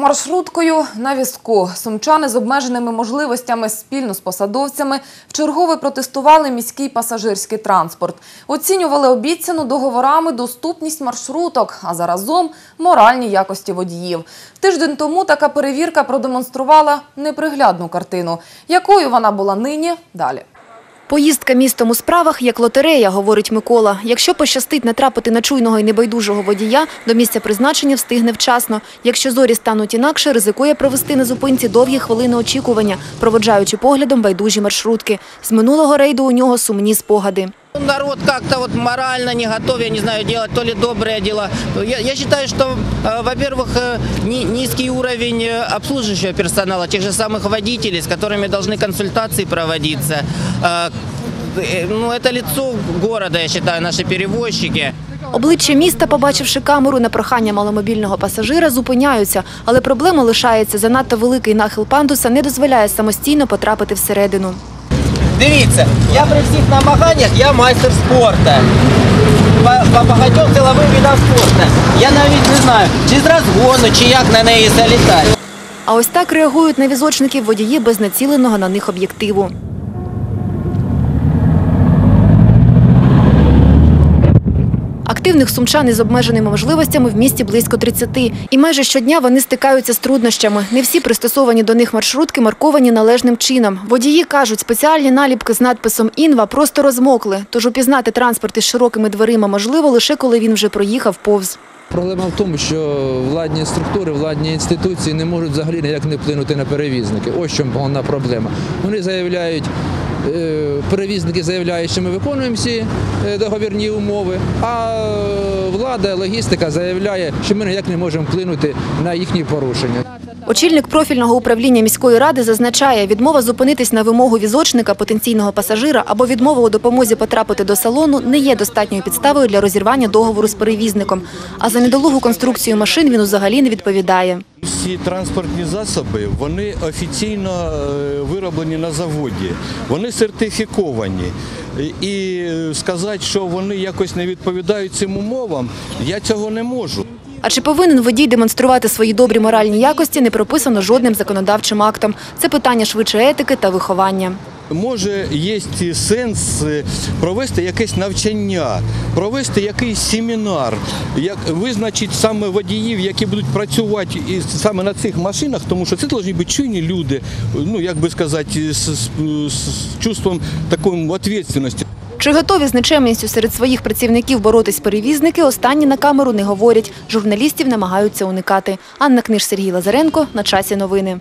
Маршруткою на візку сумчани з обмеженими можливостями спільно з посадовцями вчергове протестували міський пасажирський транспорт. Оцінювали обіцяну договорами доступність маршруток, а заразом моральні якості водіїв. Тиждень тому така перевірка продемонструвала неприглядну картину. Якою вона була нині – далі. Поїздка містом у справах як лотерея, говорить Микола. Якщо пощастить натрапити на чуйного і небайдужого водія, до місця призначення встигне вчасно. Якщо зорі стануть інакше, ризикує провести на зупинці довгі хвилини очікування, проводжаючи поглядом байдужі маршрутки. З минулого рейду у нього сумні спогади. Народ как-то вот морально не готов, я не знаю, делать то ли добрые дела. Я, я считаю, что, э, во-первых, э, ни- низкий уровень э, обслуживающего персонала, тех же самых водителей, с которыми должны консультации проводиться. Э, э, Ну, это лицо города, я считаю, наши перевозчики. Обличчя міста, побачивши камеру на прохання маломобільного пасажира, зупиняються. Але проблема лишається. Занадто великий нахил пандуса не дозволяє самостійно потрапити всередину. Дивіться, я при всіх намаганнях, я майстер спорту. По, по багатьом силовим видам спорту. Я навіть не знаю, чи з розгону, чи як на неї залітати. А ось так реагують на візочників водії без націленого на них об'єктиву. Активних сумчан із обмеженими можливостями в місті близько 30. І майже щодня вони стикаються з труднощами. Не всі пристосовані до них маршрутки марковані належним чином. Водії кажуть, спеціальні наліпки з надписом «Інва» просто розмокли. Тож упізнати транспорт із широкими дверима можливо лише коли він вже проїхав повз. Проблема в тому, що владні структури, владні інституції не можуть взагалі ніяк не вплинути на перевізники. Ось чому головна проблема. Вони заявляють, перевізники заявляють, що ми виконуємо всі е, договірні умови, а е, влада, логістика заявляє, що ми ніяк не можемо вплинути на їхні порушення. Очільник профільного управління міської ради зазначає, відмова зупинитись на вимогу візочника, потенційного пасажира або відмова у допомозі потрапити до салону не є достатньою підставою для розірвання договору з перевізником. А за недолугу конструкцію машин він взагалі не відповідає. Всі транспортні засоби вони офіційно е, вироблені на заводі, вони сертифіковані. І е, сказати, що вони якось не відповідають цим умовам, я цього не можу. А чи повинен водій демонструвати свої добрі моральні якості, не прописано жодним законодавчим актом. Це питання швидше етики та виховання. Може, є сенс е, провести якесь навчання, провести якийсь семінар, як визначити саме водіїв, які будуть працювати саме на цих машинах, тому що це повинні бути чуйні люди, ну як би сказати, з, з, з чувством такої відповідальності. Чи готові з нечемністю серед своїх працівників боротись перевізники, останні на камеру не говорять. Журналістів намагаються уникати. Анна Книж, Сергій Лазаренко. На часі новини.